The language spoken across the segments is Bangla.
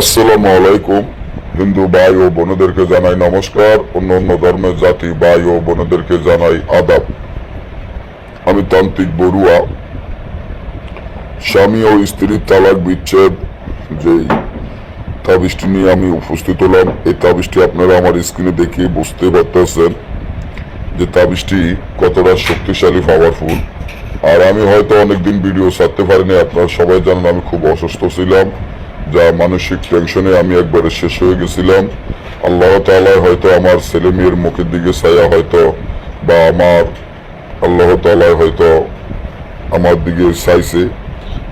আসসালামু আলাইকুম। হিন্দু ভাই ও বোনদেরকে জানাই নমস্কার। অন্য অন্য ধর্মের জাতি ভাই ও বোনদেরকে জানাই আদাব। আমি তান্ত্রিক বড়ুয়া। স্বামী ও স্ত্রীর তালাক বিচ্ছেদ যেই তাবিজটি নিয়ে আমি উপস্থিত হলাম, এই তাবিজটি আপনারা আমার স্ক্রিনে দেখিয়ে বুঝতে পারতেছেন যে তাবিজটি কতটা শক্তিশালী পাওয়ারফুল আর আমি হয়তো অনেকদিন ভিডিও ছাড়তে পারিনি, আপনারা সবাই জানেন আমি খুব অসুস্থ ছিলাম। যা মানসিক টেনশনে আমি একবারে শেষ হয়ে গেছিলাম। আল্লাহ তাআলা হয়তো আমার ছেলে মেয়ের মুখের দিকে ছায়া হয়তো বা আমার আল্লাহ তাআলা হয়তো আমার দিকে চাইছে।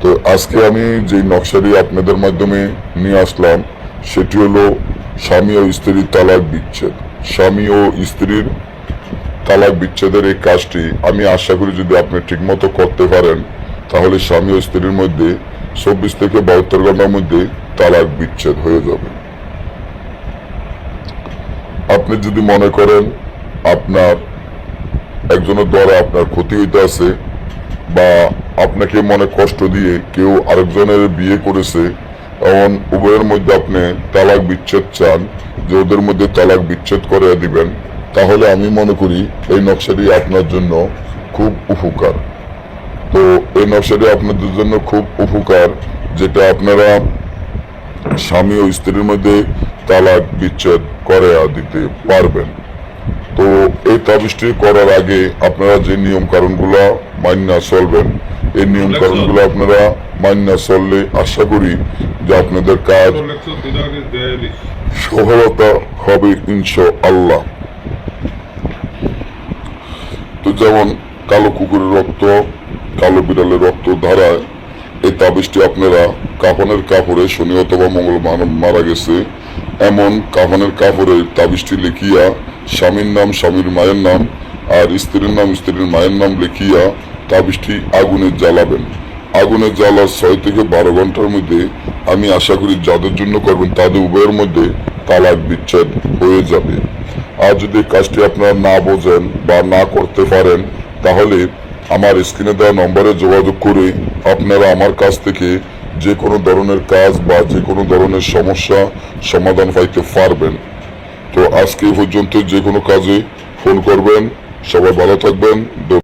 তো আজকে আমি যে নকশাটি আপনাদের মাধ্যমে নিয়ে আসলাম, সেটি হলো স্বামী ও স্ত্রীর তালাক বিচ্ছেদ। স্বামী ও স্ত্রীর তালাক বিচ্ছেদের এই কাজটি আমি আশা করি যদি আপনি ঠিকমতো করতে পারেন, তাহলে স্বামী ও স্ত্রীর মধ্যে চব্বিশ থেকে বাহাত্তর ঘণ্টার মধ্যে তালাক বিচ্ছেদ হয়ে যাবে। আপনি যদি মনে করেন আপনার একজনের দ্বারা আপনার ক্ষতি হইতে আছে বা আপনাকে মনে কষ্ট দিয়ে কেউ আরেকজনের বিয়ে করেছে এমন উভয়ের মধ্যে আপনি তালাক বিচ্ছেদ চান, যে ওদের মধ্যে তালাক বিচ্ছেদ করে দিবেন। তাহলে আমি মনে করি এই নকশাটি আপনার জন্য খুব উপকার। তো এই নকশাটি আপনাদের জন্য খুব উপকার, যেটা আপনারা স্বামী ও স্ত্রীর মধ্যে তালাক, বিচ্ছেদ করে দিতে পারবেন। তো এই তাবিজটি করার আগে আপনারা যে নিয়ম কারণগুলো মান্যা চলবেন, এই নিয়ম কারণগুলো আপনারা মান্যা চললে আশা করি যে আপনাদের কাজ সফলতা হবে ইনশা আল্লাহ তো যেমন কালো কুকুরের রক্ত কালো বিড়ালের রক্ত ধারায়। এই তাবিজটি আপনারা কাফনের কাপড়ে শনি অথবা মঙ্গল মার- গেছে। এমন কাফনের কাপড়ে তাবিজটি লিখিয়া স্বামীর নাম, স্বামীর মায়ের নাম আর স্ত্রীর নাম, স্ত্রীর মায়ের নাম লিখিয়া তাবিজটি আগুনে জ্বালাবেন। আগুনে জ্বালা ছয় থেকে বারো ঘণ্টার মধ্যে আমি আশা করি যাদের জন্য করবেন তাদের উভয়ের মধ্যে তালাক বিচ্ছেদ হয়ে যাবে। আর যদি কাজটি আপনারা না বোঝেন বা না করতে পারেন, তাহলে আমার স্ক্রিনে দেওয়া নম্বরে যোগাযোগ করে আপনারা আমার কাছ থেকে যে কোনো ধরনের কাজ বা যে কোনো ধরনের সমস্যা সমাধান পাইতে পারবেন। তো আজকে পর্যন্ত যে কোনো কাজে ফোন করবেন। সবাই ভালো থাকবেন।